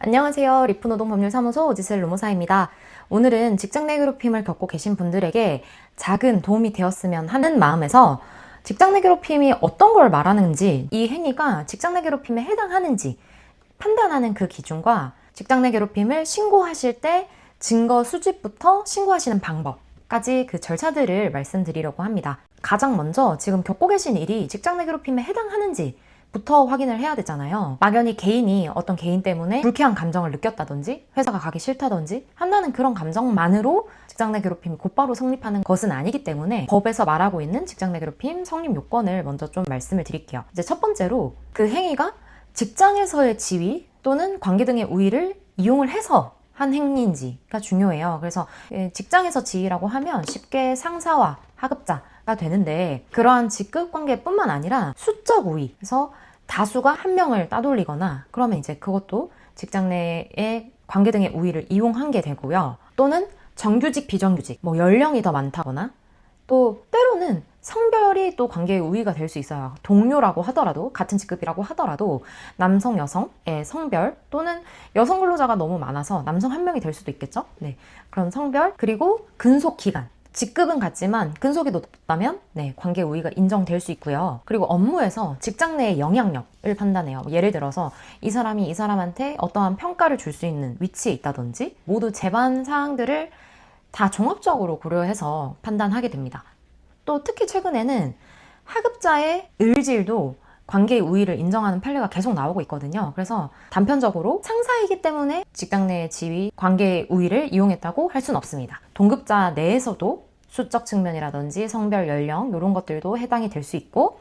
안녕하세요. 리프노동법률사무소 오지슬 로모사입니다. 오늘은 직장 내 괴롭힘을 겪고 계신 분들에게 작은 도움이 되었으면 하는 마음에서 직장 내 괴롭힘이 어떤 걸 말하는지, 이 행위가 직장 내 괴롭힘에 해당하는지 판단하는 그 기준과 직장 내 괴롭힘을 신고하실 때 증거 수집부터 신고하시는 방법까지 그 절차들을 말씀드리려고 합니다. 가장 먼저 지금 겪고 계신 일이 직장 내 괴롭힘에 해당하는지 부터 확인을 해야 되잖아요. 막연히 개인이 어떤 개인 때문에 불쾌한 감정을 느꼈다든지 회사가 가기 싫다든지 한다는 그런 감정만으로 직장 내 괴롭힘이 곧바로 성립하는 것은 아니기 때문에 법에서 말하고 있는 직장 내 괴롭힘 성립 요건을 먼저 좀 말씀을 드릴게요. 이제 첫 번째로 그 행위가 직장에서의 지위 또는 관계 등의 우위를 이용을 해서 한 행위인지가 중요해요. 그래서 예, 직장에서 지위라고 하면 쉽게 상사와 하급자 가 되는데 그러한 직급 관계뿐만 아니라 수적 우위. 그래서 다수가 한 명을 따돌리거나 그러면 이제 그것도 직장 내의 관계 등의 우위를 이용한 게 되고요. 또는 정규직, 비정규직, 뭐 연령이 더 많다거나 또 때로는 성별이 또 관계의 우위가 될 수 있어요. 동료라고 하더라도 같은 직급이라고 하더라도 남성, 여성의 성별 또는 여성 근로자가 너무 많아서 남성 한 명이 될 수도 있겠죠. 네. 그런 성별 그리고 근속 기간 직급은 같지만 근속이 높다면 네, 관계 우위가 인정될 수 있고요. 그리고 업무에서 직장 내의 영향력을 판단해요. 예를 들어서 이 사람이 이 사람한테 어떠한 평가를 줄 수 있는 위치에 있다든지 모두 제반 사항들을 다 종합적으로 고려해서 판단하게 됩니다. 또 특히 최근에는 하급자의 을질도 관계의 우위를 인정하는 판례가 계속 나오고 있거든요. 그래서 단편적으로 상사이기 때문에 직장 내의 지위, 관계의 우위를 이용했다고 할 수는 없습니다. 동급자 내에서도 수적 측면이라든지 성별, 연령 이런 것들도 해당이 될 수 있고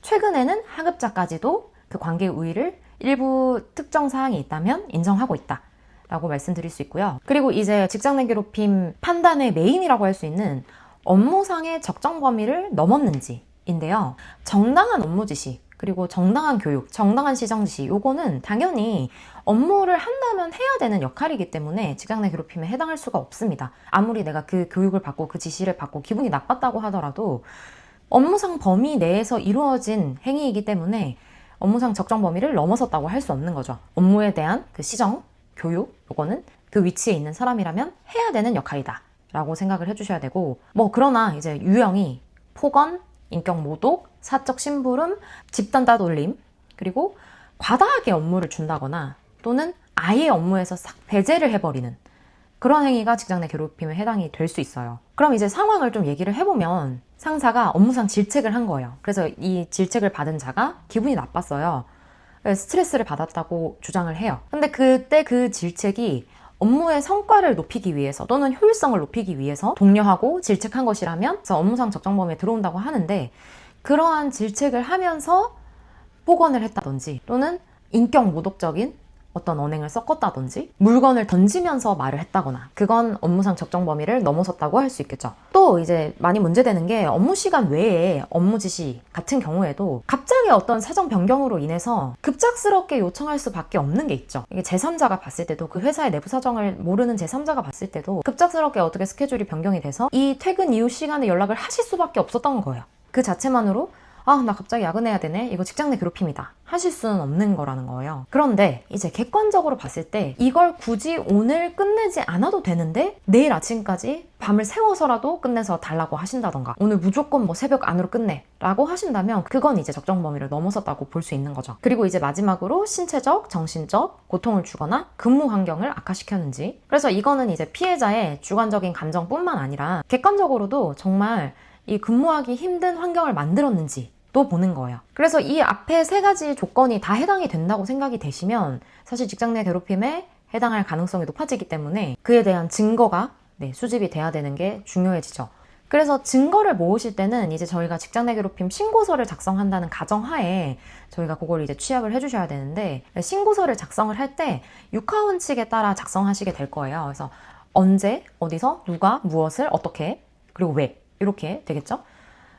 최근에는 하급자까지도 그 관계의 우위를 일부 특정 사항이 있다면 인정하고 있다. 라고 말씀드릴 수 있고요. 그리고 이제 직장 내 괴롭힘 판단의 메인이라고 할 수 있는 업무상의 적정 범위를 넘었는지인데요. 정당한 업무 지시, 그리고 정당한 교육, 정당한 시정 지시, 요거는 당연히 업무를 한다면 해야 되는 역할이기 때문에 직장 내 괴롭힘에 해당할 수가 없습니다. 아무리 내가 그 교육을 받고 그 지시를 받고 기분이 나빴다고 하더라도 업무상 범위 내에서 이루어진 행위이기 때문에 업무상 적정 범위를 넘어섰다고 할 수 없는 거죠. 업무에 대한 그 시정, 교육, 요거는 그 위치에 있는 사람이라면 해야 되는 역할이다. 라고 생각을 해주셔야 되고, 뭐, 그러나 이제 유형이 폭언, 인격 모독, 사적 심부름, 집단 따돌림, 그리고 과다하게 업무를 준다거나 또는 아예 업무에서 싹 배제를 해버리는 그런 행위가 직장 내 괴롭힘에 해당이 될 수 있어요. 그럼 이제 상황을 좀 얘기를 해보면 상사가 업무상 질책을 한 거예요. 그래서 이 질책을 받은 자가 기분이 나빴어요. 스트레스를 받았다고 주장을 해요. 근데 그때 그 질책이 업무의 성과를 높이기 위해서 또는 효율성을 높이기 위해서 독려하고 질책한 것이라면 업무상 적정 범위에 들어온다고 하는데 그러한 질책을 하면서 폭언을 했다든지 또는 인격 모독적인 어떤 언행을 섞었다든지 물건을 던지면서 말을 했다거나 그건 업무상 적정 범위를 넘어섰다고 할 수 있겠죠. 또 이제 많이 문제되는 게 업무 시간 외에 업무 지시 같은 경우에도 갑자기 어떤 사정 변경으로 인해서 급작스럽게 요청할 수밖에 없는 게 있죠. 이게 제3자가 봤을 때도 그 회사의 내부 사정을 모르는 제3자가 봤을 때도 급작스럽게 어떻게 스케줄이 변경이 돼서 이 퇴근 이후 시간에 연락을 하실 수밖에 없었던 거예요. 그 자체만으로 아, 나 갑자기 야근해야 되네. 이거 직장 내 괴롭힘이다. 하실 수는 없는 거라는 거예요. 그런데 이제 객관적으로 봤을 때 이걸 굳이 오늘 끝내지 않아도 되는데 내일 아침까지 밤을 새워서라도 끝내서 달라고 하신다던가 오늘 무조건 뭐 새벽 안으로 끝내 라고 하신다면 그건 이제 적정 범위를 넘어섰다고 볼 수 있는 거죠. 그리고 이제 마지막으로 신체적, 정신적 고통을 주거나 근무 환경을 악화시켰는지 그래서 이거는 이제 피해자의 주관적인 감정뿐만 아니라 객관적으로도 정말 이 근무하기 힘든 환경을 만들었는지 또 보는 거예요. 그래서 이 앞에 세 가지 조건이 다 해당이 된다고 생각이 되시면 사실 직장 내 괴롭힘에 해당할 가능성이 높아지기 때문에 그에 대한 증거가 네, 수집이 돼야 되는 게 중요해지죠. 그래서 증거를 모으실 때는 이제 저희가 직장 내 괴롭힘 신고서를 작성한다는 가정하에 저희가 그걸 이제 취합을 해주셔야 되는데 신고서를 작성을 할 때 육하 원 칙에 따라 작성하시게 될 거예요. 그래서 언제, 어디서, 누가, 무엇을, 어떻게, 그리고 왜 이렇게 되겠죠.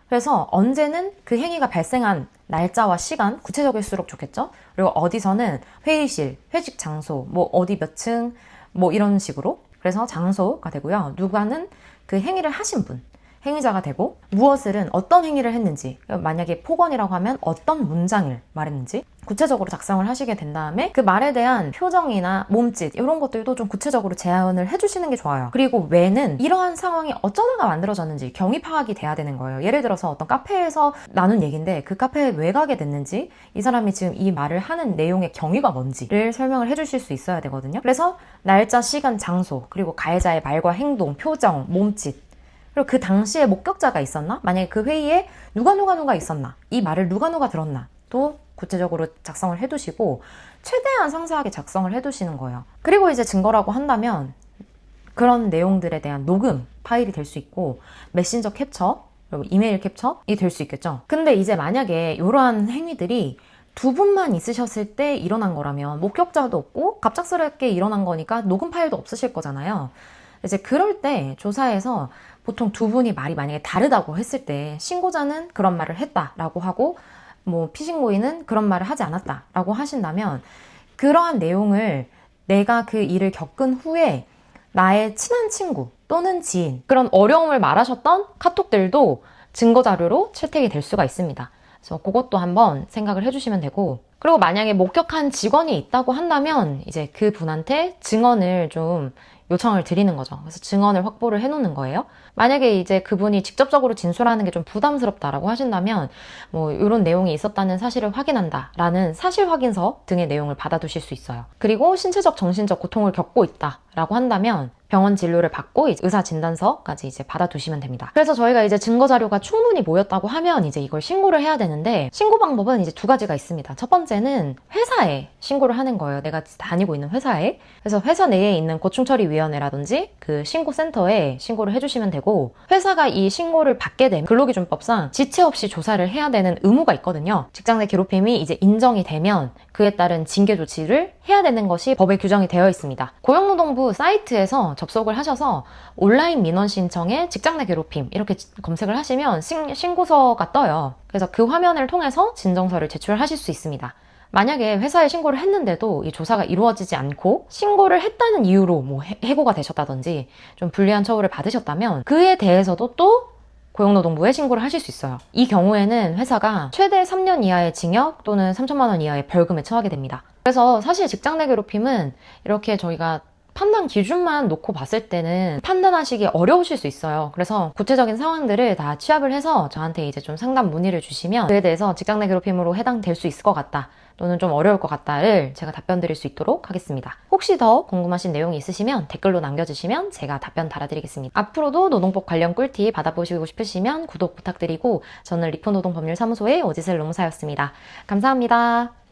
그래서 언제는 그 행위가 발생한 날짜와 시간 구체적일수록 좋겠죠. 그리고 어디서는 회의실, 회식 장소, 뭐 어디 몇 층, 뭐 이런 식으로. 그래서 장소가 되고요. 누가는 그 행위를 하신 분. 행위자가 되고 무엇을은 어떤 행위를 했는지 만약에 폭언이라고 하면 어떤 문장을 말했는지 구체적으로 작성을 하시게 된 다음에 그 말에 대한 표정이나 몸짓 이런 것들도 좀 구체적으로 제안을 해주시는 게 좋아요. 그리고 왜는 이러한 상황이 어쩌다가 만들어졌는지 경위 파악이 돼야 되는 거예요. 예를 들어서 어떤 카페에서 나눈 얘기인데 그 카페에 왜 가게 됐는지 이 사람이 지금 이 말을 하는 내용의 경위가 뭔지를 설명을 해주실 수 있어야 되거든요. 그래서 날짜, 시간, 장소 그리고 가해자의 말과 행동, 표정, 몸짓 그리고 그 당시에 목격자가 있었나? 만약에 그 회의에 누가 누가 누가 있었나? 이 말을 누가 누가 들었나? 또 구체적으로 작성을 해두시고 최대한 상세하게 작성을 해두시는 거예요. 그리고 이제 증거라고 한다면 그런 내용들에 대한 녹음 파일이 될 수 있고 메신저 캡처 그리고 이메일 캡처이 될 수 있겠죠. 근데 이제 만약에 이러한 행위들이 두 분만 있으셨을 때 일어난 거라면 목격자도 없고 갑작스럽게 일어난 거니까 녹음 파일도 없으실 거잖아요. 이제 그럴 때 조사에서 보통 두 분이 말이 만약에 다르다고 했을 때 신고자는 그런 말을 했다라고 하고 뭐 피신고인은 그런 말을 하지 않았다라고 하신다면 그러한 내용을 내가 그 일을 겪은 후에 나의 친한 친구 또는 지인 그런 어려움을 말하셨던 카톡들도 증거 자료로 채택이 될 수가 있습니다. 그래서 그것도 한번 생각을 해주시면 되고 그리고 만약에 목격한 직원이 있다고 한다면 이제 그 분한테 증언을 좀 요청을 드리는 거죠. 그래서 증언을 확보를 해놓는 거예요. 만약에 이제 그분이 직접적으로 진술하는 게 좀 부담스럽다라고 하신다면 뭐 이런 내용이 있었다는 사실을 확인한다라는 사실 확인서 등의 내용을 받아두실 수 있어요. 그리고 신체적 정신적 고통을 겪고 있다라고 한다면 병원 진료를 받고 의사 진단서까지 이제 받아두시면 됩니다. 그래서 저희가 이제 증거 자료가 충분히 모였다고 하면 이제 이걸 신고를 해야 되는데 신고 방법은 이제 두 가지가 있습니다. 첫 번째는 회사에 신고를 하는 거예요. 내가 다니고 있는 회사에. 그래서 회사 내에 있는 고충처리위원회라든지 그 신고센터에 신고를 해주시면 되고 회사가 이 신고를 받게 되면 근로기준법상 지체 없이 조사를 해야 되는 의무가 있거든요. 직장 내 괴롭힘이 이제 인정이 되면 그에 따른 징계 조치를 해야 되는 것이 법에 규정이 되어 있습니다. 고용노동부 사이트에서 접속을 하셔서 온라인 민원 신청에 직장 내 괴롭힘 이렇게 검색을 하시면 신, 신고서가 떠요. 그래서 그 화면을 통해서 진정서를 제출하실 수 있습니다. 만약에 회사에 신고를 했는데도 이 조사가 이루어지지 않고 신고를 했다는 이유로 뭐 해, 해고가 되셨다든지 좀 불리한 처우를 받으셨다면 그에 대해서도 또 고용노동부에 신고를 하실 수 있어요. 이 경우에는 회사가 최대 3년 이하의 징역 또는 3천만 원 이하의 벌금에 처하게 됩니다. 그래서 사실 직장 내 괴롭힘은 이렇게 저희가 판단 기준만 놓고 봤을 때는 판단하시기 어려우실 수 있어요. 그래서 구체적인 상황들을 다 취합을 해서 저한테 이제 좀 상담 문의를 주시면 그에 대해서 직장 내 괴롭힘으로 해당될 수 있을 것 같다. 또는 좀 어려울 것 같다를 제가 답변 드릴 수 있도록 하겠습니다. 혹시 더 궁금하신 내용이 있으시면 댓글로 남겨주시면 제가 답변 달아드리겠습니다. 앞으로도 노동법 관련 꿀팁 받아보시고 싶으시면 구독 부탁드리고 저는 리포노동법률사무소의 오지셀 노무사였습니다. 감사합니다.